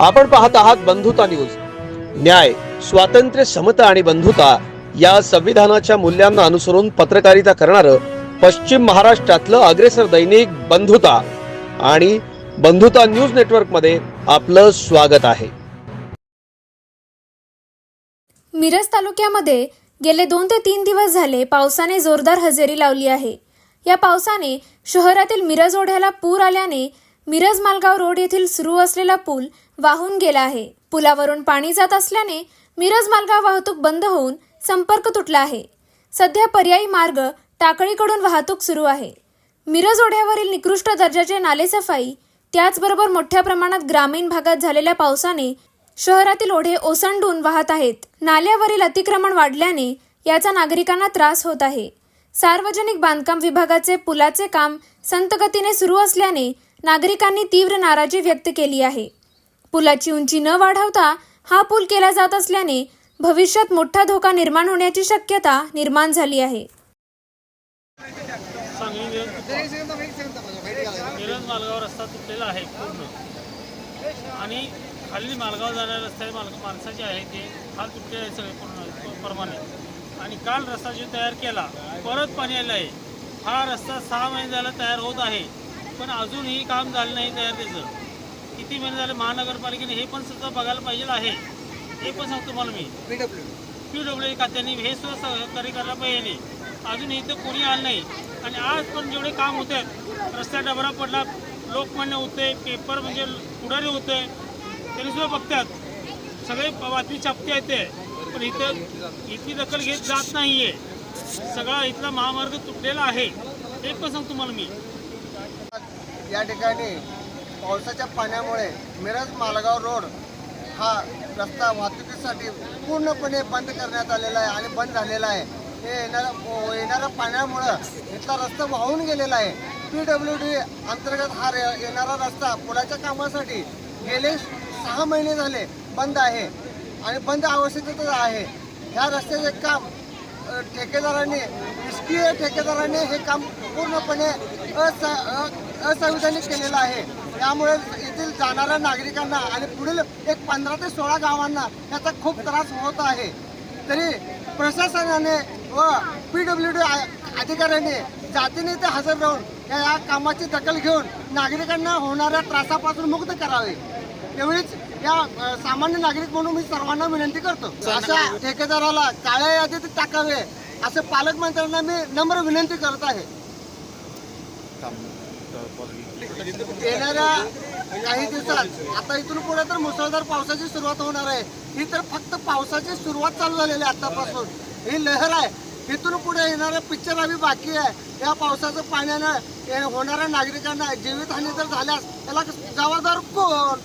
आपण पाहत आहात बंधुता न्यूज. न्याय स्वातंत्र्य समता आणि बंधुता या संविधानाच्या मूल्यांना अनुसरून पत्रकारिता करणारं पश्चिम महाराष्ट्रातलं अग्रेसर दैनिक बंधुता आणि बंधुता न्यूज नेटवर्कमध्ये आपलं स्वागत आहे. मिरज तालुक्यामध्ये गेले दोन ते तीन दिवस झाले पावसाने जोरदार हजेरी लावली आहे. या पावसाने शहरातील मिरज ओढ्याला पूर आल्याने मिरज मालगाव रोड येथील सुरू असलेला पूल वाहून गेला आहे. पुलावरून पाणी जात असल्याने मिरज मालगाव वाहतूक बंद होऊन संपर्क तुटला आहे. सध्या पर्यायी मार्ग टाकळीकडून वाहतूक सुरू आहे. मिरज ओढ्यावरील निकृष्ट दर्जाचे नालेसफाई त्याचबरोबर मोठ्या प्रमाणात ग्रामीण भागात झालेल्या पावसाने शहरातील ओढे ओसंडून वाहत आहेत. नाल्यावरील अतिक्रमण वाढल्याने याचा नागरिकांना त्रास होत आहे. सार्वजनिक बांधकाम विभागाचे पुलाचे काम संतगतीने सुरू असल्याने नागरिकांनी तीव्र नाराजी व्यक्त केली आहे. पुलाची उंची न वाढवता हा पूल केला जात असल्याने भविष्यात मोठा धोका निर्माण होण्याची शक्यता निर्माण झाली आहे. मालगाव रस्ता तुटलेला आहे पूर्ण. आणि खाली मालगाव जाणाऱ्या रस्ते माल माणसाचे आहे ते फार तुटलेले आहे सगळे पूर्ण प्रमाणे आणि काल रस्ता जो तयार केला परत पाणी आलं आहे हा रस्ता सहा महिने झाला तयार होत आहे. पण अजूनही काम झालं नाही तयार त्याचं किती महिने झाले महानगरपालिकेने हे पण सुद्धा बघायला पाहिजे आहे. हे पण सांगतो तुम्हाला मी. पी डब्ल्यू खात्याने हे सुद्धा सहकार्य करायला पाहिजे. अजून इथं कोणी आलं नाही. आणि आज पण जेवढे काम होते रस्त्या डबरा पडला लोकमान्य होते पेपर म्हणजे पुढारी होते त्यांनी सुद्धा बघतात. सगळे बातमी छापते येते पण इथं इथली दखल घेत जात नाहीये. सगळा इथला महामार्ग तुटलेला आहे. हे पण सांगतो तुम्हाला मी. या ठिकाणी पावसाच्या पाण्यामुळे मिरज मालगाव रोड हा रस्ता वाहतुकीसाठी पूर्णपणे बंद करण्यात आलेला आहे आणि बंद झालेला आहे. हे येणाऱ्या येणाऱ्या पाण्यामुळं इथला रस्ता वाहून गेलेला आहे. पी डब्ल्यू डी अंतर्गत हा येणारा रस्ता पुलाच्या कामासाठी गेले सहा महिने झाले बंद आहे आणि बंद अवस्थेतच आहे. ह्या रस्त्याचे काम ठेकेदारांनी निष्क्रिय ठेकेदारांनी हे काम पूर्णपणे अस असंविधानिक केलेलं आहे. त्यामुळे येथील जाणाऱ्या नागरिकांना आणि पुढील एक पंधरा ते सोळा गावांना याचा खूप त्रास होत आहे. तरी प्रशासनाने व पी डब्ल्यू डी अधिकाऱ्यांनी जातीने ते हजर राहून या या कामाची दखल घेऊन नागरिकांना होणाऱ्या त्रासापासून मुक्त करावे. एवढीच या सामान्य नागरिक म्हणून मी सर्वांना विनंती करतो. अशा ठेकेदाराला काळ्या यादीत टाकावे असे पालकमंत्र्यांना मी नम्र विनंती करत आहे. येणाऱ्या काही दिवसात आता इथून पुढे तर मुसळधार पावसाची सुरुवात होणार आहे. ही तर फक्त पावसाची सुरुवात चालू झालेली आहे आतापासून. ही लहर आहे. इथून पुढे येणाऱ्या पिक्चर आम्ही बाकी आहे. या पावसाचं पाण्यानं होणाऱ्या नागरिकांना जीवितहानी जर झाल्यास त्याला जबाबदार कोण?